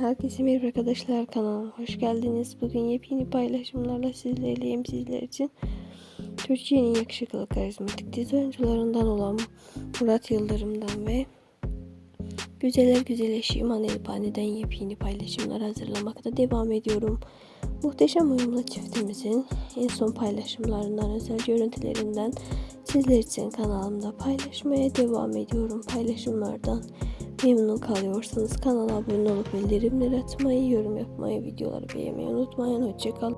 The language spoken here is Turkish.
Herkese merhaba arkadaşlar kanalıma hoş geldiniz. Bugün yepyeni paylaşımlarla sizlerleyim sizler için. Türkiye'nin yakışıklı karizmatik dizi oyuncularından olan Murat Yıldırım'dan ve Güzeller Güzeli Şiman Elbani'den yepyeni paylaşımlar hazırlamakta devam ediyorum. Muhteşem uyumlu çiftimizin en son paylaşımlarından özel görüntülerinden sizler için kanalımda paylaşmaya devam ediyorum. Paylaşımlardan memnun kalıyorsanız kanala abone olup bildirimleri açmayı, yorum yapmayı, videoları beğenmeyi unutmayın. Hoşçakalın.